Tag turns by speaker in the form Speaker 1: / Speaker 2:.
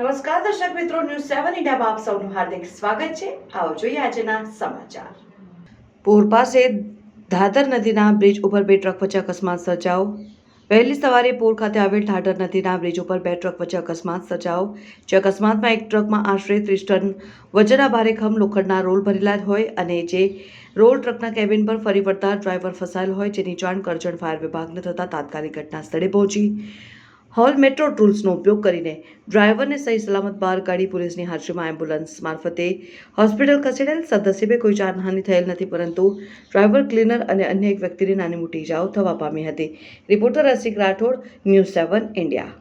Speaker 1: દર્શક મિત્રો ન્યૂઝ સેવન ઇન્ડિયામાં આપ સૌનું હાર્દિક સ્વાગત છે. આવો જોઈએ આજના સમાચાર. પૂર પાસે ધાધર નદીના બ્રિજ ઉપર બે ટ્રક વચ્ચે અકસ્માત સર્જાઓ વહેલી સવારે પૂર ખાતે આવેલ ધાધર નદીના બ્રિજ ઉપર બે ટ્રક વચ્ચે અકસ્માત સર્જાયો, જે અકસ્માતમાં એક ટ્રકમાં આશરે ત્રીસ ટન વજનના ભારે ખમ લોખંડના રોલ ભરેલા હોય અને જે રોલ ટ્રકના કેબિન પર ફરી વળતા ડ્રાઈવર ફસાયેલ હોય, જેની જાણ કરજણ ફાયર વિભાગને થતાં તાત્કાલિક ઘટના સ્થળે પહોંચી. હોલ મેટ્રો ટૂલ્સનો ઉપયોગ કરીને ડ્રાઈવરને સહી સલામત બહાર કાઢી પોલીસની હાજરીમાં એમ્બ્યુલન્સ મારફતે હોસ્પિટલ ખસેડેલ સદસ્યભે કોઈ જાનહાનિ થયેલ નથી, પરંતુ ડ્રાઈવર, ક્લીનર અને અન્ય એક વ્યક્તિને નાની મોટી ઇજાઓ થવા પામી હતી. Reporter Rasik Rathod, news seven, India.